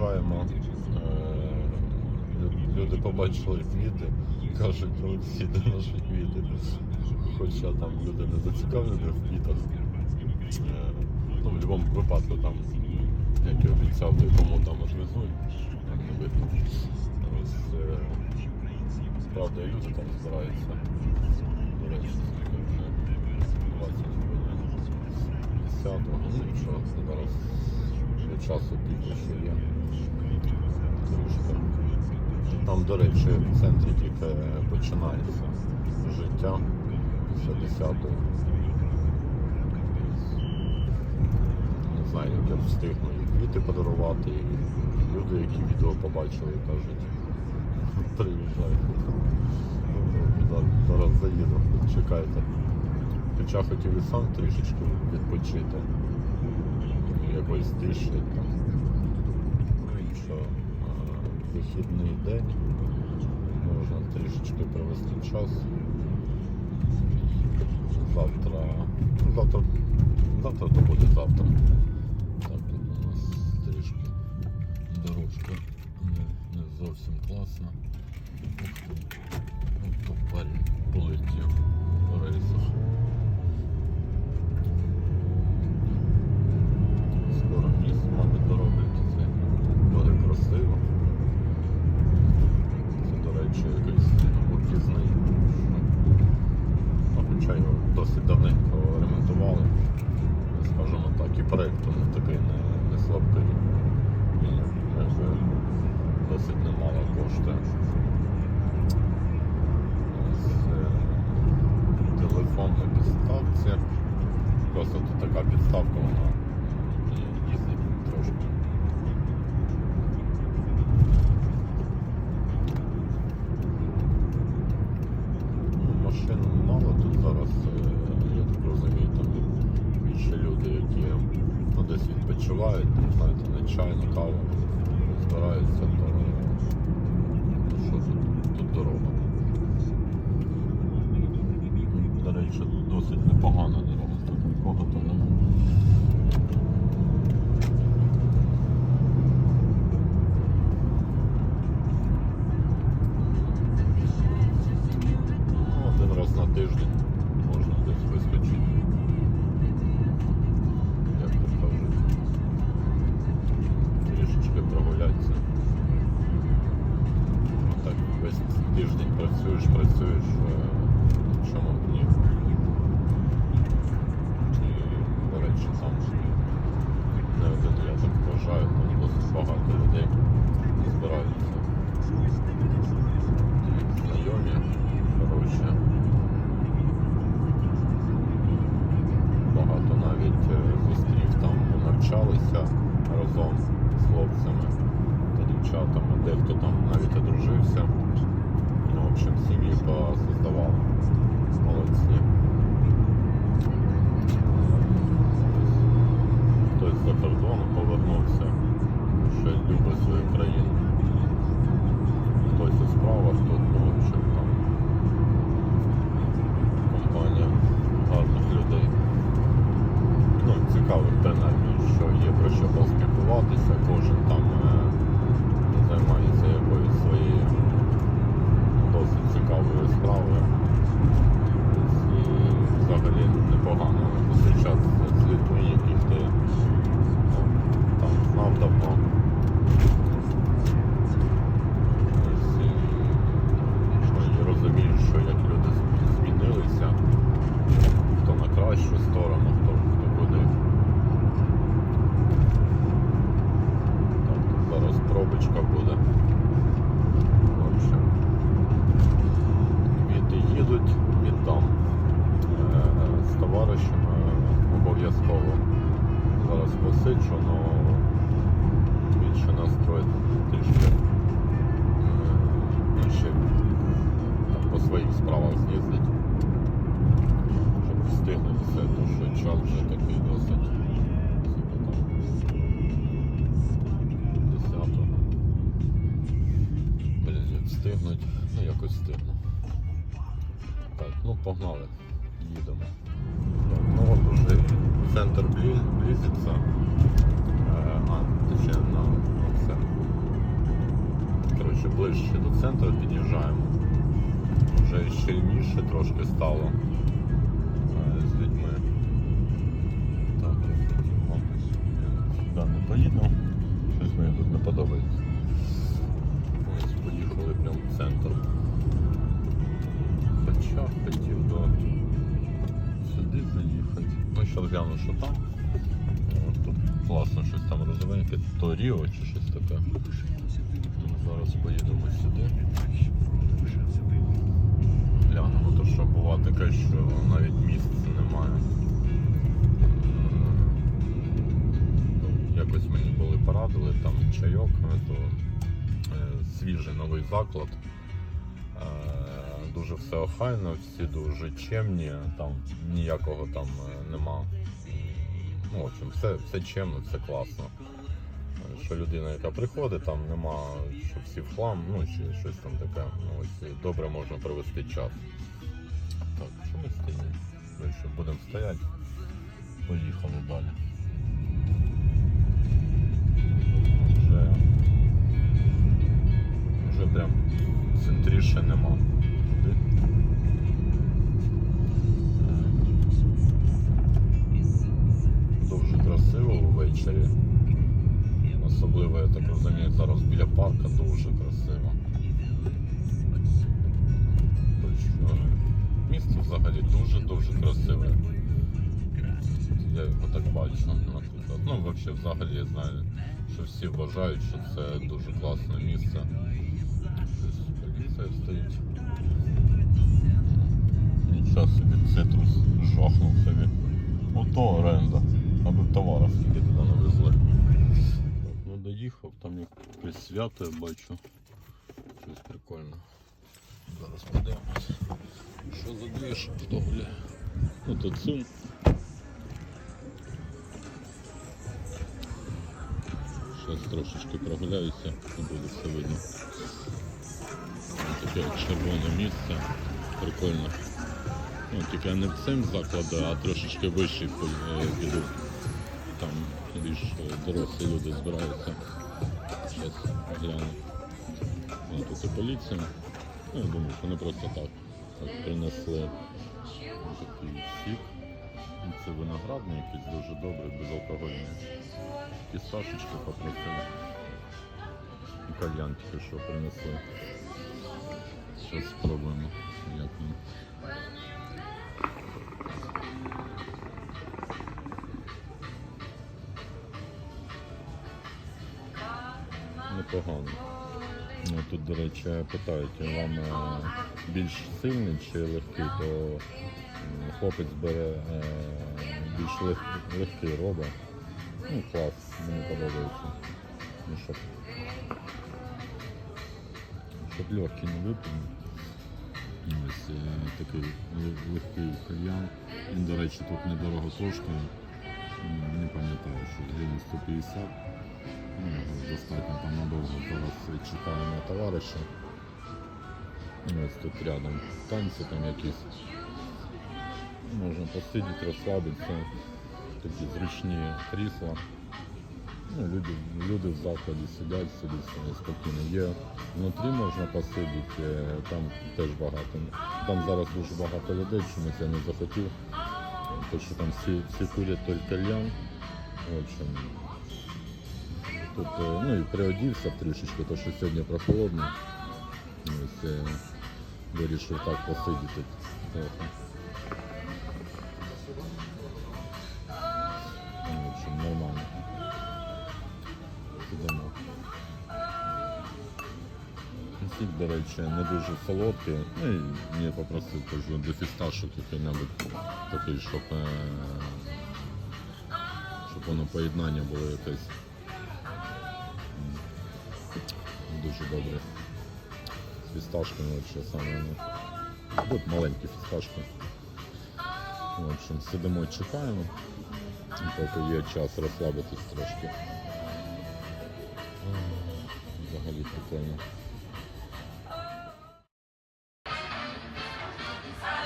приїжджаємо, е, люди побачили квіти, кажуть, Олексій, де наші квіти. Хоча там люди не зацікавлені в квітах. Е, Ну, в будь-якому випадку там, як і обіцяв, кому там відвезуть, там не видно. Ось, е, правда, люди там збираються. До речі, вже 20 хвилин. 10 ну нічого, зараз ще часу більше ще є. Там, до речі, в центрі тільки починається життя після 10-ї. Не знаю, як я встигну і квіти подарувати, і люди, які відео побачили, кажуть, приїжджайте. Зараз заїду, чекайте. Хоча хотів і сам трішечки відпочити. Якоїсь тиші там. Ну що, а, вихідний день. Можна трішечки провести час. Завтра. ну, Завтра. Завтра то буде завтра. Так, тут у нас трішки дорожка не, не зовсім класна. Ну, то парень полетів по рейсах. Скоро міст, мабуть, дороблять і це буде красиво. Це, до речі, якийсь об'їзний. А Хоча його досить давненько ремонтували. Скажімо так, і проєкт не такий не, не слабкий. Він якби досить коштує. Ось, е, телефон на підставці. Просто тут така підставка, вона їздить трошки. Ну, машин мало тут зараз, е, я так розумію, там більше люди, які ну, десь відпочивають, знаєте, на чай, на каву збираються, ну, що тут, тут дорога. До речі, досить непогана дорога, тут нікого то немає. Разом з хлопцями та дівчатами. Дехто там навіть одружився. Ну, в общем, сім'ї посоздавали. Молодці. Хтось за кордону повернувся, ще любить свою країну. Хтось у справах тут, погнали, їдемо. Ну от уже центр близиться. Е, а, точніше на, на це. ближче до центру під'їжджаємо. Вже щільніше трошки стало е, з людьми. Так, мабуть, сюди не поїду. Щось мені тут не подобається. Заїхати. Ну, гляну, що там. От тут класно щось там розовеньке, то Ріо чи щось таке. Ну, Зараз поїдемо сюди. Глянемо, то що буває таке, що навіть місця немає. Е, Якось мені були порадили, там чайок, е, то е, свіжий новий заклад. Дуже все охайно, всі дуже чемні, там ніякого там е, нема. Ну, в общем, все, все чемно, все класно. Що людина, яка приходить, там нема, що всі в хлам, ну чи щось там таке. Ну, ось добре можна провести час. Так, що ми стоїмо? Ну, що будемо стояти. Поїхали далі. Вже, вже прям центріше нема. Красиво ввечері. Особливо, я так розумію, зараз біля парка дуже красиво. Місто взагалі дуже-дуже красиве. Я його так бачу, наприклад. Ну, взагалі, взагалі я знаю, що всі вважають, що це дуже класне місце. Поліція стоїть. Нічого собі цитрус жахнув собі. Ото оренда. Аби товарів скільки туди навезли. Ну доїхав, там якесь свято я бачу. Щось прикольне. Зараз подивимось. Що за двіж, хто гуляє? Ну тут сум. Зараз трошечки прогуляюся, не буде все видно. Таке червоне місце. Прикольно. Ну, тільки не в цим закладі, а трошечки вище пи- е, піду. Там більш дорослі люди збираються. Зараз гляну. А, тут і поліція. Ну, я думаю, що вони просто так, так принесли такий сік. Ну, Це виноградний якийсь дуже добрий, безалкогольний. Кісташечки попросили. І кальян тільки що принесли. Зараз спробуємо, як він. Непогано. Ну, тут, до речі, питають, вам е, більш сильний чи легкий, то хлопець бере е, більш лег- легкий роба. Ну, клас, мені подобається. Ну, щоб, щоб легкий не випив. Ось е, такий легкий кальян. Він, до речі, тут недорого коштує. Не пам'ятаю, що гривень 150. Достатньо там надовго. Зараз на товариша. Ось тут рядом танці там якісь. Можна посидіти, розслабитися. Такі зручні крісла. Ну, люди, люди в закладі сидять, собі спокійно. Є внутрі можна посидіти, там теж багато. Там зараз дуже багато людей, чомусь я не захотів. Тому що там всі, всі курять тільки общем, Е, ну і приодівся трішечки, тому що сьогодні прохолодно. Ось е, вирішив так посидіти трохи. Ну, В общем, нормально. Сидимо. Сік, до речі, не дуже солодкий. Ну і мені попросив кажу, до фісташок який-небудь такий, щоб, е, щоб воно поєднання було якесь. Дуже добре. З фісташками взагалі саме. Ну, тут маленькі фісташки. В общем, сидимо, чекаємо, поки є час розслабитись трошки. Взагалі прикольно.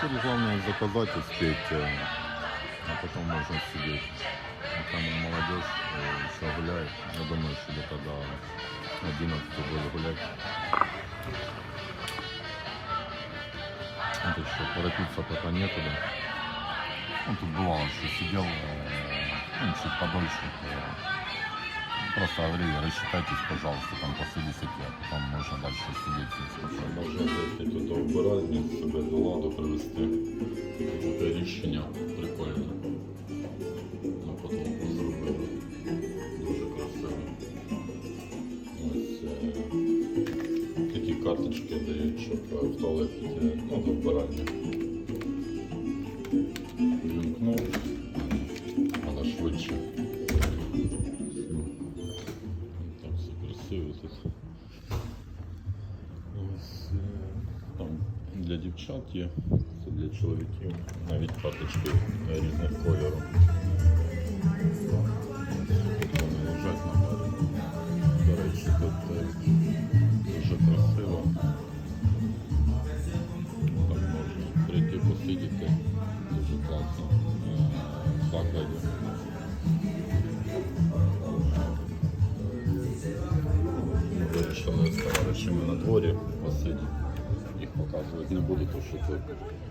Тут головне заказати успеть, е, а потім можна сидіти. Там молодежь э, еще гуляет. Я думаю, что где-то до 11 будет гулять. Вот еще торопиться пока некуда. Ну, тут бывало, что сидел э, ну, чуть подольше. то Просто говорили, рассчитайтесь, пожалуйста, там после 10 лет, потом можно дальше сидеть. Можна зайти тут до вбиральні, себе до ладу привести. Таке рішення прикольне. Карточки дають, щоб е, в туалеті, ну, до вбиральні. Вімкнув, але швидше. Так все красиво тут. Ось е, там для дівчат є, це для чоловіків, навіть карточки різних кольорів. Посидіти. Дуже класно. В вирішили з товаришами на дворі посидіти. Їх показувати не буду, тому що тут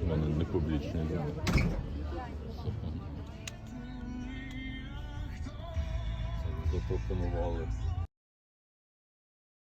вони не публічні люди. Запропонували